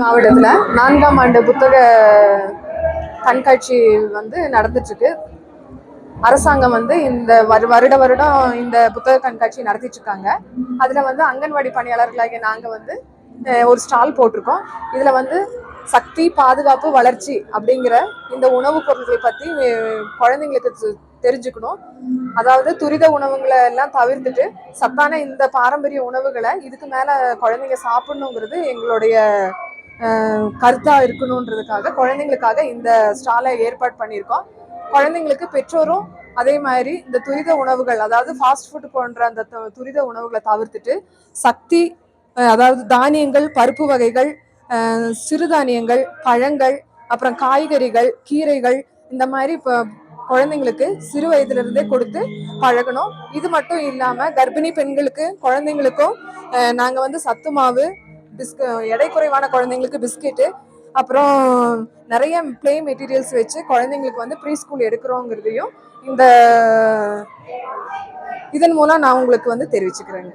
மாவட்டத்தில் நான்காம் ஆண்டு புத்தக கண்காட்சி வந்து நடந்துட்டுருக்கு. அரசாங்கம் வந்து இந்த வரு வருட வருடம் இந்த புத்தக கண்காட்சி நடத்திட்டு இருக்காங்க அதில் வந்து அங்கன்வாடி பணியாளர்களாகிய நாங்கள் வந்து ஒரு ஸ்டால் போட்டிருக்கோம். இதில் வந்து சக்தி பாதுகாப்பு வளர்ச்சி அப்படிங்கிற இந்த உணவுப் பொருட்கள் பற்றி குழந்தைங்களுக்கு தெ- தெரிஞ்சுக்கணும். அதாவது துரித உணவுகளை எல்லாம் தவிர்த்துட்டு சத்தான இந்த பாரம்பரிய உணவுகளை இதுக்கு மேலே குழந்தைங்க சாப்பிடணுங்கிறது எங்களுடைய கருத்தாக இருக்கணுன்றதுக்காக குழந்தைங்களுக்காக இந்த ஸ்டாலை ஏற்பாடு பண்ணியிருக்கோம். குழந்தைங்களுக்கு பெற்றோரும் அதே மாதிரி இந்த துரித உணவுகள் அதாவது ஃபாஸ்ட் ஃபுட் போன்ற அந்த துரித உணவுகளை தவிர்த்துட்டு சக்தி அதாவது தானியங்கள் பருப்பு வகைகள் சிறுதானியங்கள் பழங்கள் அப்புறம் காய்கறிகள் கீரைகள் இந்த மாதிரி இப்போ குழந்தைங்களுக்கு சிறு வயதிலிருந்தே கொடுத்து பழகணும். இது மட்டும் இல்லாமல் கர்ப்பிணி பெண்களுக்கு குழந்தைங்களுக்கும் நாங்கள் வந்து சத்து மாவு பிஸ்க எடை குறைவான குழந்தைங்களுக்கு பிஸ்கெட்டு அப்புறம் நிறைய ப்ளே மெட்டீரியல்ஸ் வச்சு குழந்தைங்களுக்கு வந்து ப்ரீ ஸ்கூல் எடுக்கிறோங்கிறதையும் இந்த இதன் மூலம் நான் உங்களுக்கு வந்து தெரிவிச்சுக்கிறேங்க.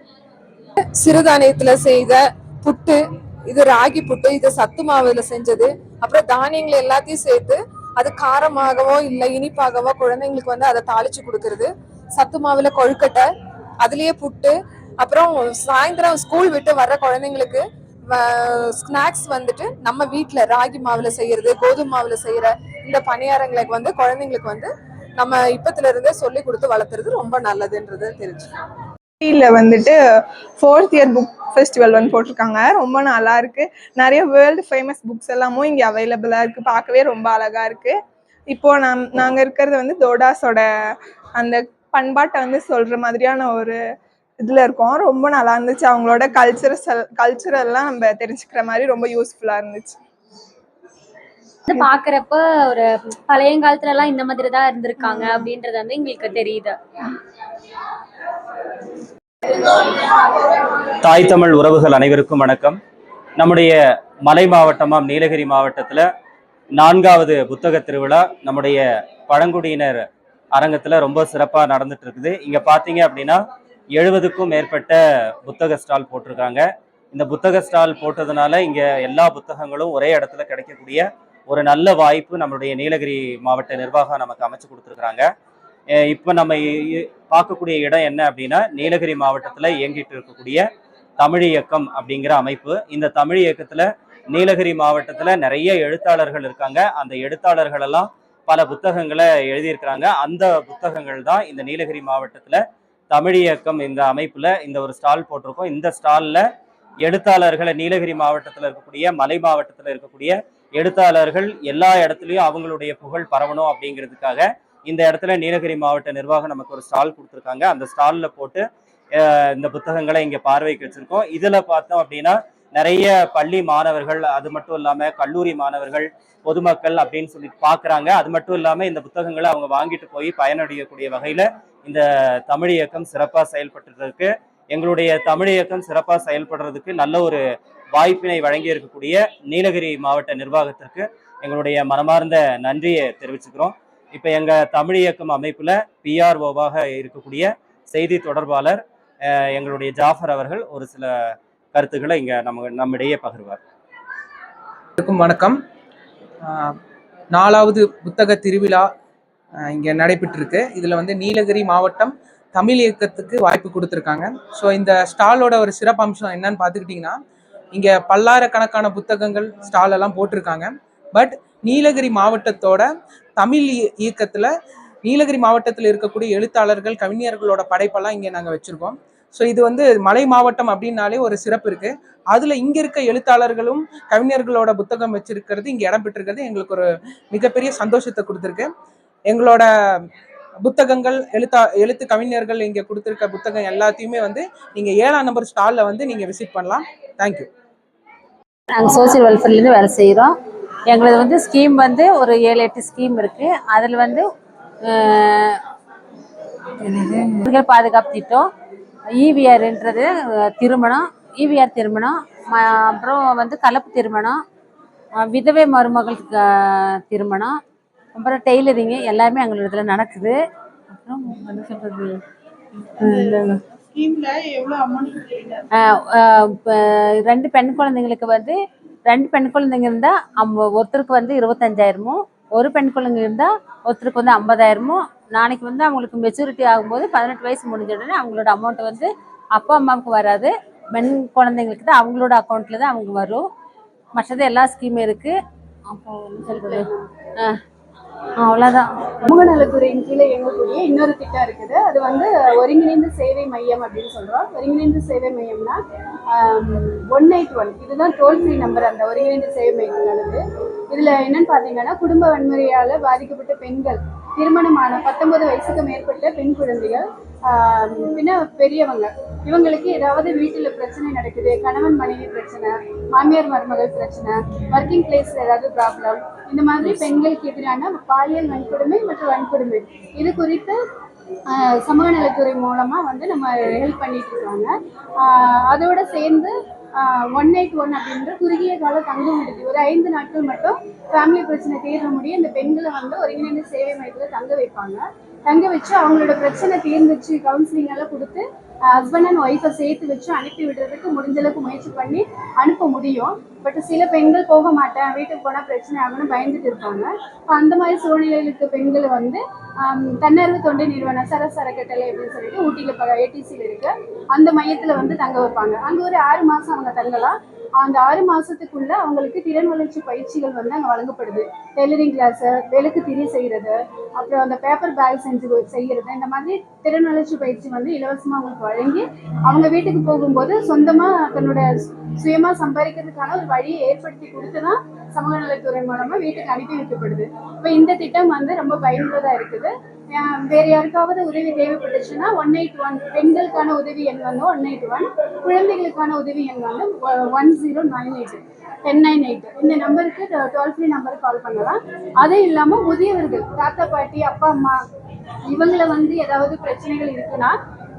சிறுதானியத்தில் செய்த புட்டு இது ராகி புட்டு இது சத்து மாவுல செஞ்சது அப்புறம் தானியங்கள் எல்லாத்தையும் சேர்த்து அது காரமாகவோ இல்லை இனிப்பாகவோ குழந்தைங்களுக்கு வந்து அதை தாளிச்சு கொடுக்கறது. சத்து மாவுல கொழுக்கட்டை அதுலேயே புட்டு அப்புறம் சாயந்தரம் ஸ்கூல் விட்டு வர்ற குழந்தைங்களுக்கு ஸ்நாக்ஸ் வந்துட்டு நம்ம வீட்டில் ராகி மாவில் செய்கிறது கோதுமை மாவில் செய்கிற இந்த பணியாரங்களுக்கு வந்து குழந்தைங்களுக்கு வந்து நம்ம இப்பத்துல இருந்தே சொல்லி கொடுத்து வளர்த்துறது ரொம்ப நல்லதுன்றது தெரிஞ்சுக்கலாம் ல வந்துட்டு ஃபோர்த் இயர் புக் ஃபெஸ்டிவல் வந்து போட்டிருக்காங்க. ரொம்ப நல்லா இருக்கு. நிறைய வேர்ல்டு ஃபேமஸ் புக்ஸ் எல்லாமும் இங்கே அவைலபிளாக இருக்கு. பார்க்கவே ரொம்ப அழகா இருக்கு. இப்போ நம் நாங்கள் இருக்கிறது வந்து தோடாஸோட அந்த பண்பாட்டை வந்து சொல்ற மாதிரியான ஒரு இதில் இருக்கோம். ரொம்ப நல்லா இருந்துச்சு. அவங்களோட கல்ச்சரஸ் கல்ச்சரெல்லாம் நம்ம தெரிஞ்சுக்கிற மாதிரி ரொம்ப யூஸ்ஃபுல்லாக இருந்துச்சு. வந்து பாக்குறப்ப ஒரு பழையங்காலத்துல எல்லாம் இந்த மாதிரி தான் இருந்திருக்காங்க அப்படின்றது வந்து எங்களுக்கு தெரியுது. தாய் தமிழ் உறவுகள் அனைவருக்கும் வணக்கம். நம்முடைய மலை மாவட்டமாம் நீலகிரி மாவட்டத்தில் நான்காவது புத்தக திருவிழா நம்முடைய பழங்குடியினர் அரங்கத்தில் ரொம்ப சிறப்பாக நடந்துட்டு இருக்குது. இங்கே பார்த்தீங்க அப்படின்னா எழுபதுக்கும் மேற்பட்ட புத்தக ஸ்டால் போட்டிருக்காங்க. இந்த புத்தக ஸ்டால் போட்டதுனால இங்கே எல்லா புத்தகங்களும் ஒரே இடத்துல கிடைக்கக்கூடிய ஒரு நல்ல வாய்ப்பு நம்மளுடைய நீலகிரி மாவட்ட நிர்வாகம் நமக்கு அமைச்சு கொடுத்துருக்குறாங்க. இப்போ நம்ம பார்க்கக்கூடிய இடம் என்ன அப்படின்னா நீலகிரி மாவட்டத்தில் இயங்கிட்டு இருக்கக்கூடிய தமிழ் இயக்கம் அப்படிங்கிற அமைப்பு. இந்த தமிழ் இயக்கத்தில் நீலகிரி மாவட்டத்தில் நிறைய எழுத்தாளர்கள் இருக்காங்க. அந்த எழுத்தாளர்களெல்லாம் பல புத்தகங்களை எழுதியிருக்கிறாங்க. அந்த புத்தகங்கள் தான் இந்த நீலகிரி மாவட்டத்தில் தமிழ் இயக்கம் இந்த அமைப்பில் இந்த ஒரு ஸ்டால் போட்டிருக்கோம். இந்த ஸ்டாலில் எழுத்தாளர்களை நீலகிரி மாவட்டத்தில் இருக்கக்கூடிய மலை மாவட்டத்தில் இருக்கக்கூடிய எழுத்தாளர்கள் எல்லா இடத்துலையும் அவங்களுடைய புகழ் பரவணும் அப்படிங்கிறதுக்காக இந்த இடத்துல நீலகிரி மாவட்ட நிர்வாகம் நமக்கு ஒரு ஸ்டால் கொடுத்துருக்காங்க. அந்த ஸ்டாலில் போட்டு இந்த புத்தகங்களை இங்கே பார்வைக்கு வச்சுருக்கோம். இதில் பார்த்தோம் அப்படின்னா நிறைய பள்ளி மாணவர்கள் அது மட்டும் இல்லாம கல்லூரி மாணவர்கள் பொதுமக்கள் அப்படின்னு சொல்லி பாக்குறாங்க. அது மட்டும் இல்லாம இந்த புத்தகங்களை அவங்க வாங்கிட்டு போய் பயனடையக்கூடிய வகையில இந்த தமிழ் இயக்கம் சிறப்பா செயல்பட்டு இருக்கு எங்களுடைய தமிழ் இயக்கம் சிறப்பா செயல்படுறதுக்கு நல்ல ஒரு வாய்ப்பினை வழங்கி இருக்கக்கூடிய நீலகிரி மாவட்ட நிர்வாகத்திற்கு எங்களுடைய மனமார்ந்த நன்றியை தெரிவிச்சுக்கிறோம். இப்போ எங்கள் தமிழ் இயக்கம் அமைப்பில் பிஆர்ஓவாக இருக்கக்கூடிய செய்தி தொடர்பாளர் எங்களுடைய ஜாஃபர் அவர்கள் ஒரு சில கருத்துக்களை இங்கே நம்ம நம்மிடையே பகிர்வார். வணக்கம். நாலாவது புத்தக திருவிழா இங்கே நடைபெற்றிருக்கு. இதில் வந்து நீலகிரி மாவட்டம் தமிழ் இயக்கத்துக்கு வாய்ப்பு கொடுத்துருக்காங்க. ஸோ இந்த ஸ்டாலோட ஒரு சிறப்பம்சம் என்னன்னு பார்த்துக்கிட்டிங்கன்னா இங்கே பல்லாயிரக்கணக்கான புத்தகங்கள் ஸ்டால் எல்லாம் போட்டிருக்காங்க. பட் நீலகிரி மாவட்டத்தோட தமிழ் இயக்கத்தில் நீலகிரி மாவட்டத்தில் இருக்கக்கூடிய எழுத்தாளர்கள் கவிஞர்களோட படைப்பெல்லாம் இங்கே நாங்கள் வச்சுருக்கோம். ஸோ இது வந்து மலை மாவட்டம் அப்படின்னாலே ஒரு சிறப்பு இருக்குது அதில் இங்கே இருக்க எழுத்தாளர்களும் கவிஞர்களோட புத்தகம் வச்சிருக்கிறது இங்கே இடம் பெற்றிருக்கிறது எங்களுக்கு ஒரு மிகப்பெரிய சந்தோஷத்தை கொடுத்துருக்கு. எங்களோட புத்தகங்கள் எழுத்தா எழுத்து கவிஞர்கள் இங்கே கொடுத்துருக்க புத்தகம் எல்லாத்தையுமே வந்து நீங்கள் ஏழாம் நம்பர் ஸ்டாலில் வந்து நீங்கள் விசிட் பண்ணலாம். தேங்க்யூ நாங்கள் சோசியல் வெல்ஃபேர்லேருந்து வேலை செய்கிறோம் எங்களது வந்து ஸ்கீம் வந்து ஒரு ஏழு எட்டு ஸ்கீம் இருக்குது அதில் வந்து பாதுகாப்பு திட்டம் ஈவிஆர்ன்றது திருமணம் ஈவிஆர் திருமணம் ம- அப்புறம் வந்து கலப்பு திருமணம் விதவை மருமகளுக்கு அஹ், திருமணம் அப்புறம் டெய்லரிங்கு எல்லாமே எங்களோட நடக்குது. அப்புறம் என்ன சொல்கிறது ரெண்டு பெண் குழந்தைங்களுக்கு வந்து ரெண்டு பெண் குழந்தைங்க இருந்தால் ஒருத்தருக்கு வந்து இருபத்தஞ்சாயிரமும் ஒரு பெண் குழந்தைங்க இருந்தால் ஒருத்தருக்கு வந்து ஐம்பதாயிரமும் நாளைக்கு வந்து அவங்களுக்கு மெச்சூரிட்டி ஆகும்போது பதினெட்டு வயசு முடிஞ்ச உடனே அவங்களோட அமௌண்ட் வந்து அப்பா அம்மாவுக்கு வராது. பெண் குழந்தைங்களுக்கு தான் அவங்களோட அக்கௌண்ட்டில் தான் அவங்க வரும். மற்றது எல்லா ஸ்கீமும் இருக்குது அப்போ என்ன சொல்கிறது அவ்வளோதான் சமூக நலத்துறையின் கீழே இயங்கக்கூடிய இன்னொரு திட்டம் இருக்குது. அது வந்து ஒருங்கிணைந்த சேவை மையம் அப்படின்னு சொல்கிறோம் ஒருங்கிணைந்த சேவை மையம்னா ஒன் எயிட் ஒன் இதுதான் டோல் ஃப்ரீ நம்பர் அந்த ஒருங்கிணைந்த சேவை மையங்களது இதுல என்னன்னு பாத்தீங்கன்னா குடும்ப வன்முறையால பாதிக்கப்பட்ட பெண்கள் திருமணமான பத்தொன்பது வயசுக்கு மேற்பட்ட பெண் குழந்தைகள் பின்ன பெரியவங்க. இவங்களுக்கு ஏதாவது வீட்டுல பிரச்சனை நடக்குது கணவன் மனைவி பிரச்சனை மாமியார் மருமகள் பிரச்சனை ஒர்க்கிங் பிளேஸ்ல ஏதாவது ப்ராப்ளம் இந்த மாதிரி பெண்களுக்கு எதிரான பாலியல் வன்கொடுமை மற்றும் வன்கொடுமை. இது குறித்து சமூக நலத்துறை மூலமா வந்து நம்ம ஹெல்ப் பண்ணிட்டு இருக்காங்க. அதோட சேர்ந்து ஒன் எயிட் ஒன் அப்படின்ற குறுகிய கால தங்கும் விடுதி ஒரு ஐந்து நாட்கள் மட்டும் ஃபேமிலி பிரச்சனை தீர்ற முடியும். இந்த பெண்களை வந்து ஒருங்கிணைந்த சேவை மையத்தில் தங்க வைப்பாங்க. தங்க வச்சு அவங்களோட பிரச்சனை தீர்ந்துச்சு கவுன்சிலிங் எல்லாம் கொடுத்து ஹஸ்பண்ட் அண்ட் ஒய்ஃபை சேர்த்து வச்சு அனுப்பி விடுறதுக்கு முடிஞ்ச அளவுக்கு முயற்சி பண்ணி அனுப்ப முடியும். பட் சில பெண்கள் போக மாட்டேன் வீட்டுக்கு போனால் பிரச்சனை ஆகும்னு பயந்துட்டு இருப்பாங்க. இப்போ அந்த மாதிரி சூழ்நிலையில் இருக்க பெண்களை வந்து தன்னார்வ தொண்டு நிறுவனம் சரஸ் அறக்கட்டளை அப்படின்னு சொல்லிட்டு ஊட்டியில் ஏடிசியில் இருக்கு. அந்த மையத்தில் வந்து தங்க வைப்பாங்க. அங்கே ஒரு ஆறு மாதம் அவங்க தங்கலாம். அந்த ஆறு மாசத்துக்குள்ள அவங்களுக்கு திறன் வளர்ச்சி பயிற்சிகள் வந்து அங்கே வழங்கப்படுது. டெய்லரிங் கிளாஸு விளக்கு திரி செய்கிறது அப்புறம் அந்த பேப்பர் பேக் செஞ்சு செய்கிறது செய்யறது இந்த மாதிரி திறன் வளர்ச்சி பயிற்சி வந்து இலவசமாக அவங்களுக்கு வழங்கி அவங்க வீட்டுக்கு போகும்போது சொந்தமாக தன்னோட சுயமாக சுயமா சம்பாதிக்கிறதுக்கான ஒரு வழியை ஏற்படுத்தி கொடுத்து தான் சமூக நலத்துறை மூலமா வீட்டுக்கு அனுப்பி வைக்கப்படுது. இப்போ இந்த திட்டம் வந்து ரொம்ப பயனுள்ளதா இருக்குது. வேறு யாருக்காவது உதவி தேவைப்பட்டுச்சுன்னா ஒன் எயிட் ஒன் பெண்களுக்கான உதவி எண் வந்து ஒன் எயிட் ஒன் குழந்தைகளுக்கான உதவி எண் வந்து one zero nine eight ten nine eight இந்த நம்பருக்கு டோல் ஃப்ரீ நம்பருக்கு கால் பண்ணலாம். அதே இல்லாமல் முதியவர்கள் தாத்தா பாட்டி அப்பா அம்மா இவங்களை வந்து ஏதாவது பிரச்சனைகள் இருக்குன்னா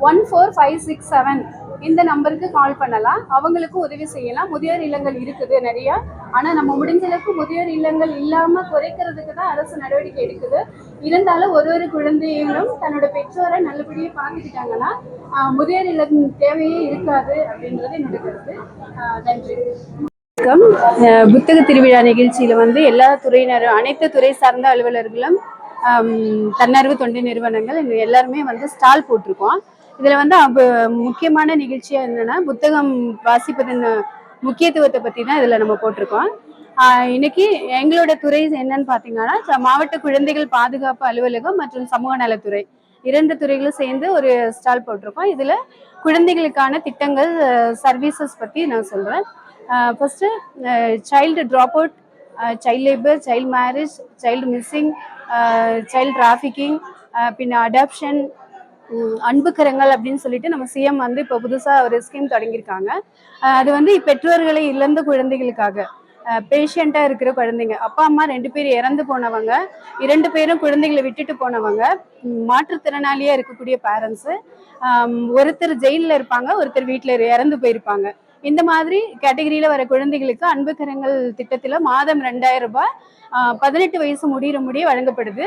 one four five six seven இந்த நம்பருக்கு கால் பண்ணலாம். அவங்களுக்கும் உதவி செய்யலாம். முதியோர் இல்லங்கள் இருக்குது நிறைய. ஆனா நம்ம முடிஞ்ச அளவுக்கு முதியோர் இல்லங்கள் இல்லாம குறைக்கிறதுக்கு தான் அரசு நடவடிக்கை எடுக்குது. இருந்தாலும் ஒரு ஒரு குழந்தைகளும் தன்னோட பெற்றோரை நல்லபடியாக பார்த்துக்கிட்டாங்கன்னா முதியோர் இல்லம் தேவையே இருக்காது அப்படின்றது என்னோட கருத்து. நன்றி. வணக்கம். புத்தக திருவிழா நிகழ்ச்சியில் வந்து எல்லா துறையினரும் அனைத்து துறை சார்ந்த அலுவலர்களும் தன்னார்வ தொண்டு நிறுவனங்கள் எல்லாருமே வந்து ஸ்டால் போட்டிருக்கோம். இதில் வந்து அப்ப முக்கியமான நிகழ்ச்சியாக என்னென்னா புத்தகம் வாசிப்பதன் முக்கியத்துவத்தை பற்றி தான் இதில் நம்ம போட்டிருக்கோம். இன்னைக்கு எங்களோட துறை என்னன்னு பார்த்தீங்கன்னா ச- மாவட்ட குழந்தைகள் பாதுகாப்பு அலுவலகம் மற்றும் சமூக நலத்துறை. இரண்டு துறைகளும் சேர்ந்து ஒரு ஸ்டால் போட்டிருக்கோம். இதில் குழந்தைகளுக்கான திட்டங்கள் சர்வீசஸ் பற்றி நான் சொல்கிறேன் first child drop out child labour child marriage child missing child trafficking பின்ன அடாப்ஷன் அன்புக்கரங்கள் அப்படின்னு சொல்லிட்டு நம்ம சிஎம் வந்து இப்போ புதுசாக ஒரு ஸ்கீம் தொடங்கியிருக்காங்க. அது வந்து பெற்றோர்களை இழந்த குழந்தைகளுக்காக. பேஷண்ட்டாக இருக்கிற குழந்தைங்க. அப்பா அம்மா ரெண்டு பேர் இறந்து போனவங்க இரண்டு பேரும் குழந்தைகளை விட்டுட்டு போனவங்க மாற்றுத்திறனாளியாக இருக்கக்கூடிய பேரண்ட்ஸு ஒருத்தர் ஜெயிலில் இருப்பாங்க ஒருத்தர் வீட்டில் இறந்து போயிருப்பாங்க. இந்த மாதிரி கேட்டகரியில் வர குழந்தைகளுக்கு அன்பு கரங்கள் திட்டத்தில் மாதம் ரெண்டாயிரம் ரூபாய் பதினெட்டு வயசு முடிகிற முடிய வழங்கப்படுது.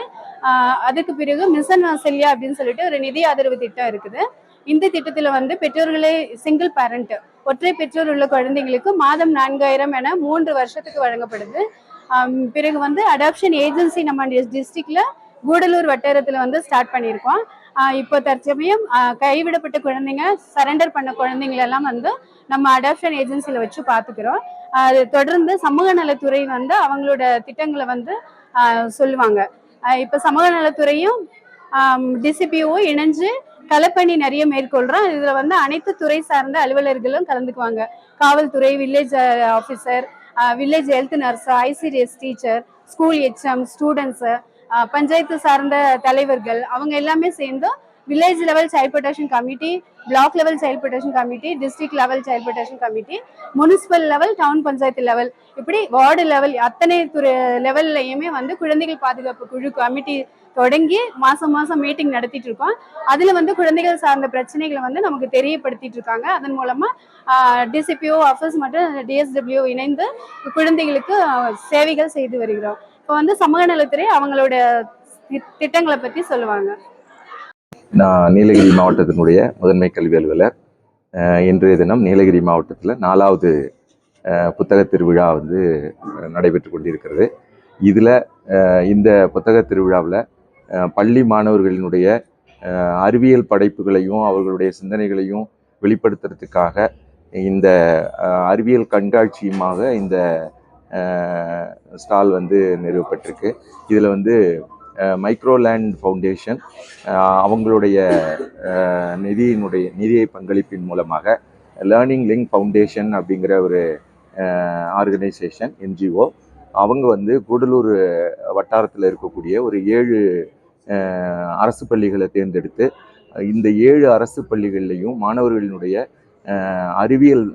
அதுக்கு பிறகு மிசன் வாசல்யா அப்படின்னு சொல்லிட்டு ஒரு நிதி ஆதரவு திட்டம் இருக்குது. இந்த திட்டத்தில் வந்து பெற்றோர்களே சிங்கிள் பேரண்ட் ஒற்றை பெற்றோர் உள்ள குழந்தைங்களுக்கு மாதம் நான்காயிரம் என மூன்று வருஷத்துக்கு வழங்கப்படுது. பிறகு வந்து அடாப்ஷன் ஏஜென்சி நம்ம டிஸ்ட்ரிக்ட்ல கூடலூர் வட்டாரத்தில் வந்து ஸ்டார்ட் பண்ணியிருக்கோம். இப்போ தற்சமயம் கைவிடப்பட்ட குழந்தைங்க சரண்டர் பண்ண குழந்தைங்களெல்லாம் வந்து நம்ம அடாப்ஷன் ஏஜென்சியில் வச்சு பார்த்துக்கிறோம் அது தொடர்ந்து சமூக நலத்துறை வந்து அவங்களோட திட்டங்களை வந்து சொல்லுவாங்க. இப்போ சமூக நலத்துறையும் டிசிபிஓ இணைஞ்சு கலப்பணி நிறைய மேற்கொள்றோம். இதுல வந்து அனைத்து துறை சார்ந்த அலுவலர்களும் கலந்துக்குவாங்க. காவல்துறை village officer village health nurse ICDS teacher school HM students panchayat சார்ந்த தலைவர்கள் அவங்க எல்லாமே சேர்ந்து village level child protection committee block level child protection committee district level child protection committee municipal level town panchayat level இப்படி ward level அத்தனை துறை லெவல்லையுமே வந்து குழந்தைகள் பாதுகாப்பு குழு கமிட்டி தொடங்கி மாசம் மாசம் மீட்டிங் நடத்திட்டு இருக்கோம். அதுல வந்து குழந்தைகள் சார்ந்த பிரச்சனைகளை வந்து நமக்கு தெரியப்படுத்திட்டு இருக்காங்க. அதன் மூலமா டிசிபிஓ ஆஃபீஸ் மற்றும் டிஎஸ்டபிள்யூ இணைந்து குழந்தைகளுக்கு சேவைகள் செய்து வருகிறோம். இப்போ வந்து சமூக நலத்துறை அவங்களோட திட்டங்களை பத்தி சொல்லுவாங்க. நான் நீலகிரி மாவட்டத்தினுடைய முதன்மை கல்வி அலுவலர். இன்றைய தினம் நீலகிரி மாவட்டத்தில் நாலாவது புத்தக திருவிழா வந்து நடைபெற்று கொண்டிருக்கிறது. இதில் இந்த புத்தக திருவிழாவில் பள்ளி மாணவர்களினுடைய அறிவியல் படைப்புகளையும் அவர்களுடைய சிந்தனைகளையும் வெளிப்படுத்துறதுக்காக இந்த அறிவியல் கண்காட்சியுமாக இந்த ஸ்டால் வந்து நிறுவப்பட்டிருக்கு. இதில் வந்து மைக்ரோலேண்ட் ஃபவுண்டேஷன் அவங்களுடைய நிதியினுடைய நிதியை பங்களிப்பின் மூலமாக லேர்னிங் லிங்க் ஃபவுண்டேஷன் அப்படிங்கிற ஒரு ஆர்கனைசேஷன் என்ஜிஓ அவங்க வந்து கூடலூர் வட்டாரத்தில் இருக்கக்கூடிய ஒரு ஏழு அரசு பள்ளிகளை தேர்ந்தெடுத்து இந்த ஏழு அரசு பள்ளிகள்லையும் மாணவர்களினுடைய அறிவியல்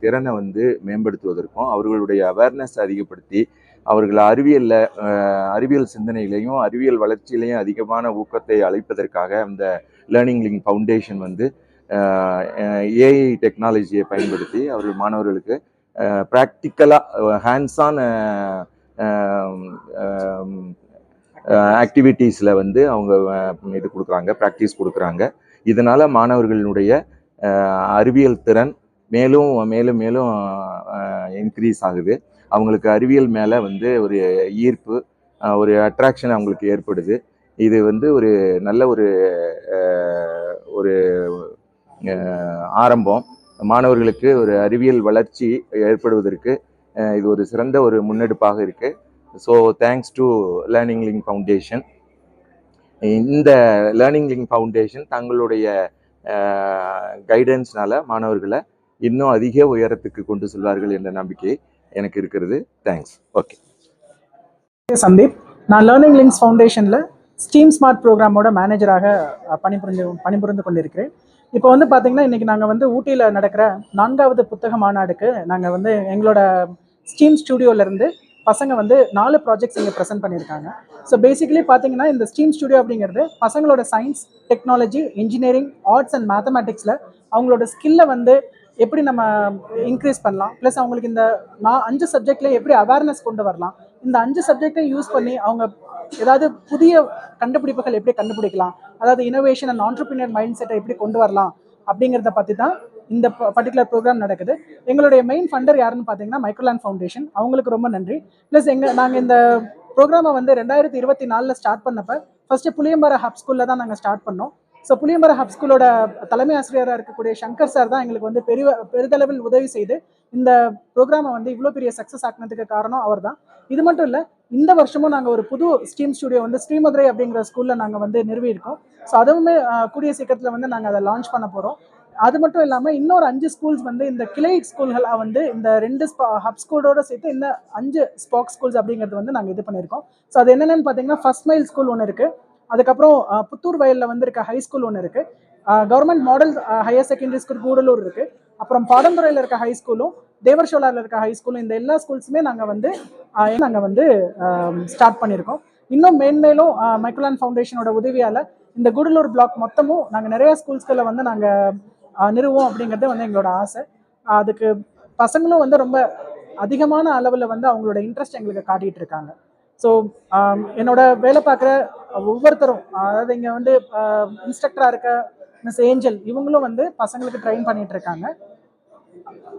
திறனை வந்து மேம்படுத்துவதற்கும் அவர்களுடைய அவேர்னஸ் அதிகப்படுத்தி அவர்கள் அறிவியலில் அறிவியல் சிந்தனைகளையும் அறிவியல் வளர்ச்சியிலையும் அதிகமான ஊக்கத்தை அளிப்பதற்காக அந்த லேர்னிங் லிங்க் ஃபவுண்டேஷன் வந்து ஏஐ டெக்னாலஜியை பயன்படுத்தி அவர்கள் மாணவர்களுக்கு ப்ராக்டிக்கலாக ஹேண்ட்ஸ் ஆன் ஆக்டிவிட்டீஸில் வந்து அவங்க இது கொடுக்குறாங்க ப்ராக்டிஸ் கொடுக்குறாங்க. இதனால் மாணவர்களுடைய அறிவியல் திறன் மேலும் மேலும் மேலும் இன்க்ரீஸ் ஆகுது. அவங்களுக்கு அறிவியல் மேலே வந்து ஒரு ஈர்ப்பு ஒரு அட்ராக்ஷன் அவங்களுக்கு ஏற்படுது. இது வந்து ஒரு நல்ல ஒரு ஒரு ஆரம்பம். மாணவர்களுக்கு ஒரு அறிவியல் வளர்ச்சி ஏற்படுவதற்கு இது ஒரு சிறந்த ஒரு முன்னெடுப்பாக இருக்குது so thanks to learning link foundation இந்த லேர்னிங் லிங்க் ஃபவுண்டேஷன் தங்களுடைய கைடன்ஸ்னால மாணவர்களை இன்னும் அதிக உயரத்துக்கு கொண்டு செல்வார்கள் என்ற நம்பிக்கை எனக்கு இருக்கிறது. தேங்க்ஸ் ஓகே சந்தீப் நான் லேர்னிங் லிங்க்ஸ் ஃபவுண்டேஷனில் ஸ்டீம் ஸ்மார்ட் ப்ரோக்ராமோட மேனேஜராக பணிபுரிஞ்சு பணிபுரிந்து கொண்டிருக்கிறேன். இப்போ வந்து பார்த்தீங்கன்னா இன்றைக்கி நாங்கள் வந்து ஊட்டியில் நடக்கிற நான்காவது புத்தக மாநாடுக்கு நாங்கள் வந்து எங்களோட ஸ்டீம் ஸ்டுடியோலேருந்து பசங்க வந்து நாலு ப்ராஜெக்ட்ஸ் இங்கே ப்ரெசென்ட் பண்ணியிருக்காங்க. ஸோ பேசிக்கலி பார்த்தீங்கன்னா இந்த ஸ்டீம் ஸ்டுடியோ அப்படிங்கிறது பசங்களோட science technology engineering arts and மேத்தமேட்டிக்ஸில் அவங்களோட ஸ்கில்லை வந்து எப்படி நம்ம இன்க்ரீஸ் பண்ணலாம்? ப்ளஸ் அவங்களுக்கு இந்த நான் அஞ்சு சப்ஜெக்ட்ல எப்படி அவேர்னஸ் கொண்டு வரலாம்? இந்த அஞ்சு சப்ஜெக்டை யூஸ் பண்ணி அவங்க ஏதாவது புதிய கண்டுபிடிப்புகள் எப்படி கண்டுபிடிக்கலாம்? அதாவது இனோவேஷன் அண்ட் ஆண்டர்பிரினர் மைண்ட் செட்டை எப்படி கொண்டு வரலாம்? அப்படிங்கிறத பற்றி தான் இந்த பர்டிகுலர் ப்ரோக்ராம் நடக்குது. எங்களுடைய மெயின் ஃபண்டர் யாருன்னு பார்த்தீங்கன்னா மைக்ரோலேண்ட் ஃபவுண்டேஷன் அவங்களுக்கு ரொம்ப நன்றி. ப்ளஸ் எங்கள் நாங்கள் இந்த ப்ரோக்ராமை வந்து ரெண்டாயிரத்தி இருபத்தி நாலில் ஸ்டார்ட் பண்ணப்போ ஃபர்ஸ்ட் புளியம்பர ஹப் ஸ்கூலில் தான் நாங்கள் ஸ்டார்ட் பண்ணோம். ஸோ புளியம்பர ஹப் ஸ்கூலோட தலைமை ஆசிரியராக இருக்கக்கூடிய சங்கர் சார் தான் எங்களுக்கு வந்து பெரிய பெரிதளவில் உதவி செய்து இந்த ப்ரோக்ராமை வந்து இவ்வளோ பெரிய சக்ஸஸ் ஆக்கினதுக்கு காரணம் அவர் தான். இது மட்டும் இல்லை இந்த வருஷமும் நாங்கள் ஒரு புது ஸ்டீம் ஸ்டுடியோ வந்து ஸ்ரீமதுரை அப்படிங்கிற ஸ்கூலில் நாங்கள் வந்து நிறுவியிருக்கோம். ஸோ அதுவுமே கூடிய சீக்கிரத்தில் வந்து நாங்கள் அதை லான்ச் பண்ண போகிறோம் அது மட்டும் இல்லாமல் இன்னொரு அஞ்சு ஸ்கூல்ஸ் வந்து இந்த கிளை ஸ்கூல்களாக வந்து இந்த ரெண்டு ஹப் ஸ்கூலோட சேர்த்து இந்த அஞ்சு ஸ்பாக் ஸ்கூல்ஸ் அப்படிங்கிறது வந்து நாங்கள் இது பண்ணியிருக்கோம். ஸோ அது என்னென்னு பார்த்தீங்கன்னா ஃபஸ்ட் மைல் ஸ்கூல் ஒன்று இருக்குது அதுக்கப்புறம் புத்தூர் வயலில் வந்து இருக்க ஹை ஸ்கூல் ஒன்று இருக்குது government model higher secondary school Gudalur இருக்குது அப்புறம் பாடந்துறையில் இருக்க ஹை ஸ்கூலும் தேவர்ஷோலாவில் இருக்க ஹை ஸ்கூலும் இந்த எல்லா ஸ்கூல்ஸுமே நாங்கள் வந்து நாங்கள் வந்து ஸ்டார்ட் பண்ணியிருக்கோம். இன்னும் மேன்மேலும் மைக்ரோலான் ஃபவுண்டேஷனோட உதவியால் இந்த கூடலூர் பிளாக் மொத்தமும் நாங்கள் நிறைய ஸ்கூல்ஸ்களில் வந்து நாங்கள் நிறுவோம் அப்படிங்கிறது வந்து எங்களோட ஆசை. அதுக்கு பசங்களும் வந்து ரொம்ப அதிகமான அளவில் வந்து அவங்களோட இன்ட்ரெஸ்ட் எங்களுக்கு காட்டிட்டு இருக்காங்க. ஸோ என்னோட வேலை பார்க்குற ஒவ்வொருத்தரும் அதாவது இங்கே வந்து இன்ஸ்ட்ரக்டராக இருக்க மிஸ் ஏஞ்சல் இவங்களும் வந்து பசங்களுக்கு ட்ரெயின் பண்ணிட்டு இருக்காங்க.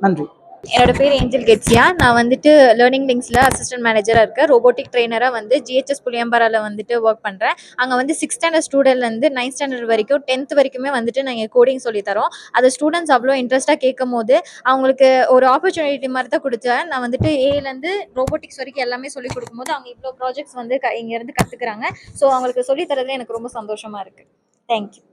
நன்றி. என்னோட பேர் ஏஞ்சல் கெட்ஸியா நான் வந்துட்டு லேர்னிங் லிங்க்ஸில் அசிஸ்டன்ட் மேனேஜராக இருக்கேன். ரோபோட்டிக் ட்ரெயினராக வந்து ஜிஹெச்எஸ் புளியம்பரால வந்துட்டு ஒர்க் பண்ணுறேன் அங்கே வந்து சிக்ஸ் ஸ்டாண்டர்ட் ஸ்டூடெண்ட்லேருந்து நைன்த் ஸ்டாண்டர்ட் வரைக்கும் டென்த் வரைக்குமே வந்துட்டு நாங்கள் கோடிங் சொல்லி தரோம். அது ஸ்டூடெண்ட்ஸ் அவ்வளோ இன்ட்ரெஸ்ட்டாக கேட்கும் போது அவங்களுக்கு ஒரு ஆப்பர்ச்சுனிட்டி மாதிரி தான் கொடுத்தேன். நான் வந்துட்டு ஏலேருந்து ரோபோட்டிக்ஸ் வரைக்கும் எல்லாமே சொல்லி கொடுக்கும்போது அவங்க இவ்வளோ ப்ராஜெக்ட்ஸ் வந்து க இங்கேருந்து கற்றுக்குறாங்க ஸோ அவங்களுக்கு சொல்லி எனக்கு ரொம்ப சந்தோஷமாக இருக்குது தேங்க்யூ